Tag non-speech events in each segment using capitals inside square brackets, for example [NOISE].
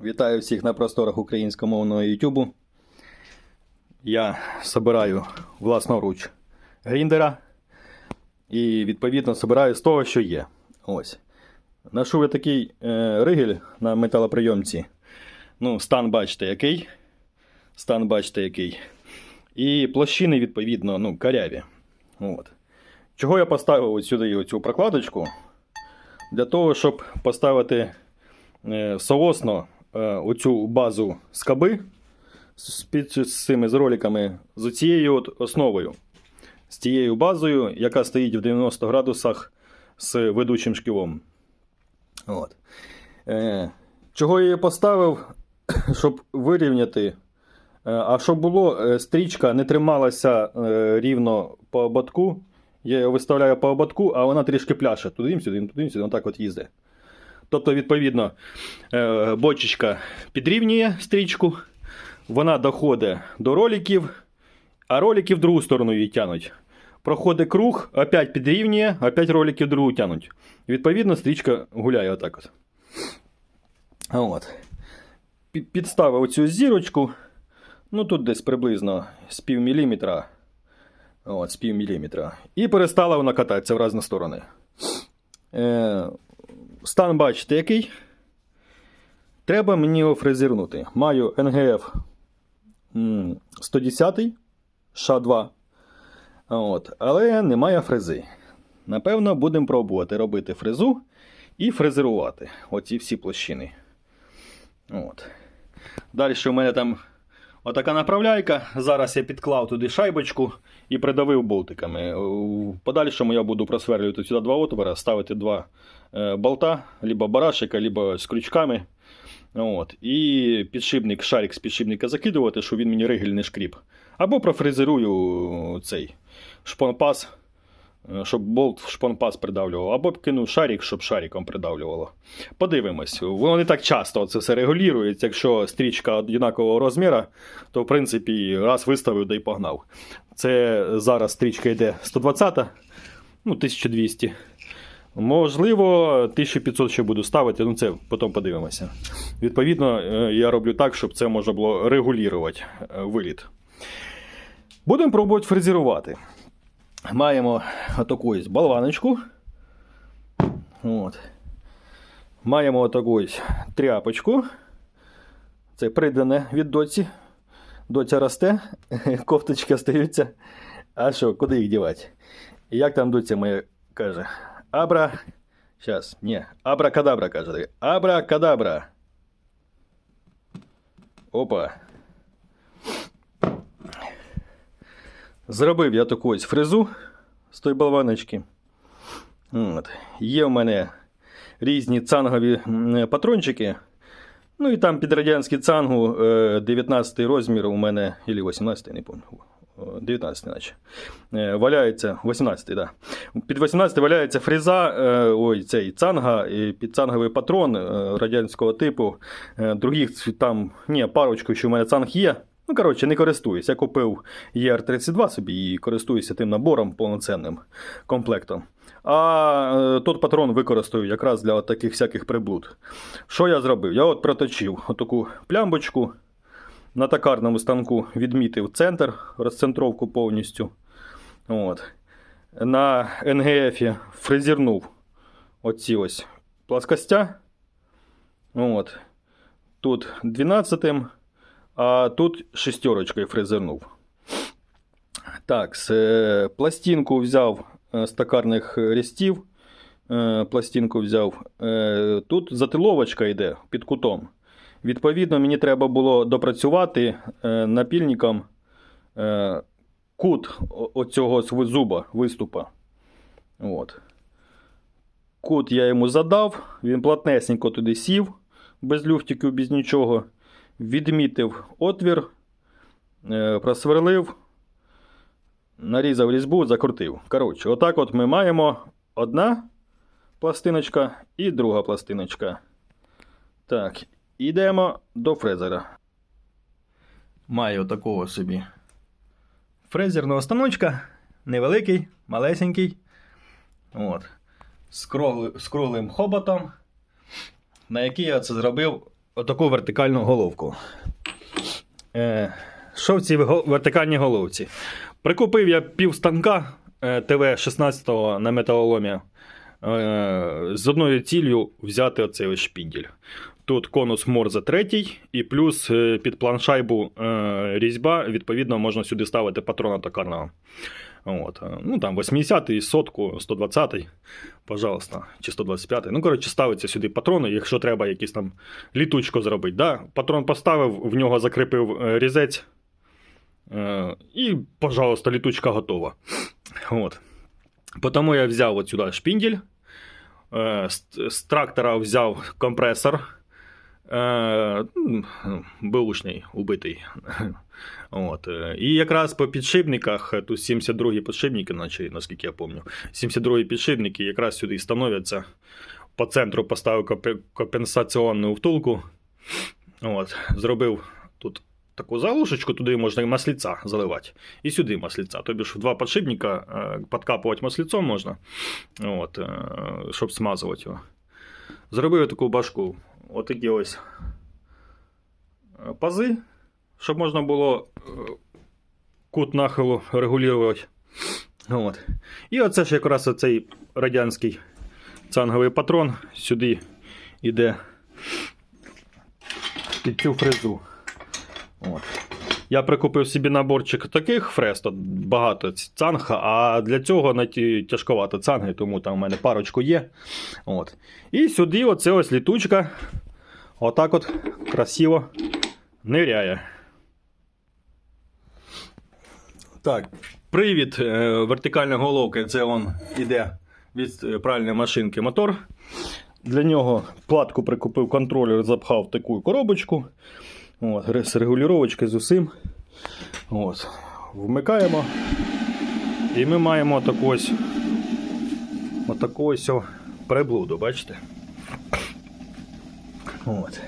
Вітаю всіх на просторах українськомовного YouTube. Я собираю власноруч гріндера і відповідно собираю з того, що є. Ось. Ношу я такий е, ригель на металоприйомці. Ну, стан бачите який. Стан бачите який. І площини, відповідно, ну, каряві. От. Чого я поставив сюди оцю прокладочку? Для того, щоб поставити е, соосно оцю базу скаби з, з цими з роликами, з цією от основою. З тією базою, яка стоїть в 90 градусах з ведучим шківом. От. Е, чого я її поставив, [CLEARS THROAT] щоб вирівняти. Е, А щоб було, е, стрічка не трималася е, рівно по ободку. Я її виставляю по ободку, а вона трішки пляше. Туди-сюди, туди-сюди, отак от їздить. Тобто, відповідно, е, бочечка підрівнює стрічку, вона доходить до роликів, а ролики в другу сторону її тянуть. Проходить круг, опять підрівнює, опять ролики в другу тянуть. Відповідно, стрічка гуляє отак от. От. Підставив оцю зірочку. Ну тут десь приблизно з пів міліметра. От, з пів міліметра. І перестала вона кататися в різні сторони. Е, стан бачите який. Треба мені його фрезернути. Маю НГФ 110 ША2. От, але немає фрези. Напевно, будемо пробувати робити фрезу і фрезерувати оці всі площини. От. Далі у мене там отака направляйка. Зараз я підклав туди шайбочку і придавив болтиками. В подальшому я буду просверлювати сюди два отвора, ставити два е, болта, либо барашика, либо з крючками. От. І підшипник, шарик з підшипника закидувати, щоб він мені ригель не шкріп. Або профрезерую цей шпонпас, е, щоб болт шпонпас придавлював, або кину шарик, щоб шариком придавлювало. Подивимось. Воно не так часто це все регулюється. Якщо стрічка однакового розміру, то в принципі раз виставив да й погнав. Це зараз стрічка йде 120, ну 1200. Можливо, 1500 ще буду ставити, ну це потім подивимося. Відповідно, е, я роблю так, щоб це можна було регулювати е, виліт. Будемо пробувати фрезерувати. Маємо отаку ось болваночку. От. Маємо отаку ось тряпочку. Це придане від доці. Доця росте, [LAUGHS] кофточки остаються. А що, куди їх дівати? Як там доця моя каже? Абра. Сейчас, ні. Абракадабра, каже. Абракадабра. Опа. Зробив я таку ось фрезу з той болваночки. От. Є в мене різні цангові патрончики. Ну і там під радянський цангу е, 19 розмір у мене, або 18, не пам'ятаю. 19, наче. Е, Валяється 18, да. Під 18 валяється фреза, е, ой, цей цанга, і під цанговий патрон е, радянського типу. Е, Других там, ні, парочку, що в мене цанг є. Ну, коротше, не користуюсь. Я купив ER32 собі і користуюся тим набором повноцінним комплектом. А е, тот патрон використаю якраз для таких всяких приблуд. Що я зробив? Я от проточив отаку плямбочку. На токарному станку відмітив центр, розцентровку повністю. От. На НГФ фрезернув оці ось плоскостя. От. Тут 12 а тут шестерочкою фрезернув. Так, е, пластинку взяв з токарних рістів. Е, пластинку взяв. Тут затиловочка йде під кутом. Відповідно, мені треба було допрацювати е, напільником е, кут оцього зуба виступа. От. Кут я йому задав, він плотнесенько туди сів, без люфтиків, без нічого. Відмітив отвір, е, просверлив, нарізав різьбу, закрутив. Коротше, отак от ми маємо одна пластиночка і друга пластиночка. Так, ідемо до фрезера. Маю такого собі фрезерного станочка. Невеликий, малесенький. От. З круглим хоботом, на який я це зробив отаку вертикальну головку. Е, що в цій вертикальній головці? Прикупив я пів станка е, ТВ-16 на металоломі е, з одною ціллю взяти оцей шпіндель. Тут конус Морзе третій, і плюс е, під планшайбу різьба, відповідно, можна сюди ставити патрона токарного. От. е, Ну там 80-й, сотку, 120-й, пожалуйста, чи 125-й. Ну, коротше, ставиться сюди патрони, якщо треба якісь там літучку зробити. Да? Патрон поставив, в нього закріпив е, різець. Е, і, пожалуйста, літучка готова. От. Потому я взяв от сюди шпіндель. Е, з трактора взяв компресор. Е, ну, беушний, убитий. От. е, І якраз по підшипниках, тут 72 підшипники, наскільки я пам'ятаю, 72 підшипники якраз сюди і становляться. По центру поставив компе- компенсаційну втулку. От. Зробив тут таку залушечку, туди можна масліця заливати. І сюди масліця. Тобі ж в два підшипника е, підкапувати масліцом можна, от, щоб смазувати його. Зробив таку башку. Отакі ось е, пази, щоб можна було е, кут нахилу регулювати. От. І оце ж якраз оцей радянський цанговий патрон сюди йде під цю фрезу. От. Я прикупив собі наборчик таких фрез, тут багато ць- цанг, а для цього тяжковато цанги, тому там в мене парочку є. От. І сюди оце ось літучка. Отак от красиво ниряє. Так, привід е, вертикальної головки. Це он іде від е, пральної машинки мотор. Для нього платку прикупив контролер, запхав в таку коробочку. От, з регулювачкою з усім. От. Вмикаємо. І ми маємо таку ось, отаку ось приблуду, бачите? От.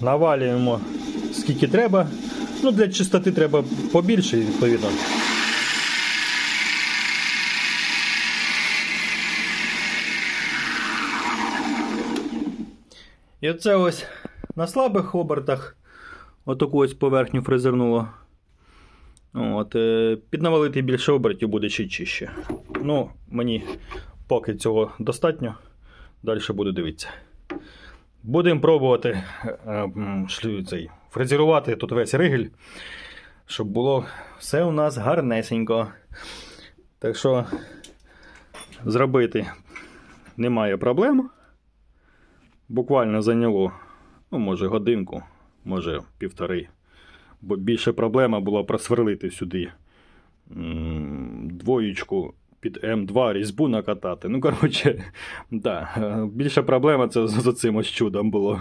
Навалюємо скільки треба. Ну, для чистоти треба побільше, відповідно. І оце ось на слабих обертах отаку ось поверхню фрезернуло. От, е, піднавалити більше обертів буде ще чище. Ну, мені поки цього достатньо. Далі буду дивитися. Будемо пробувати е, цей, фрезерувати тут весь ригель, щоб було все у нас гарнесенько. Так що зробити немає проблем. Буквально зайняло, ну, може, годинку, може, півтори. Бо більше проблема була просверлити сюди двоєчку під М2 різьбу накатати. Ну, коротше, [LAUGHS] да, більша проблема це з, цим ось чудом було.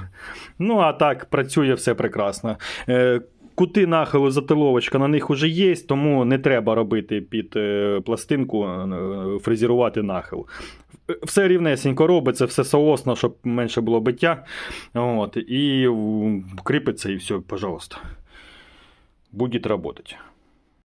Ну, а так, працює все прекрасно. Е, Кути нахилу затиловочка на них уже є, тому не треба робити під е, пластинку, е, фрезерувати нахил. Все рівнесенько робиться, все соосно, щоб менше було биття. От, і кріпиться, і все, пожалуйста. Будет работать.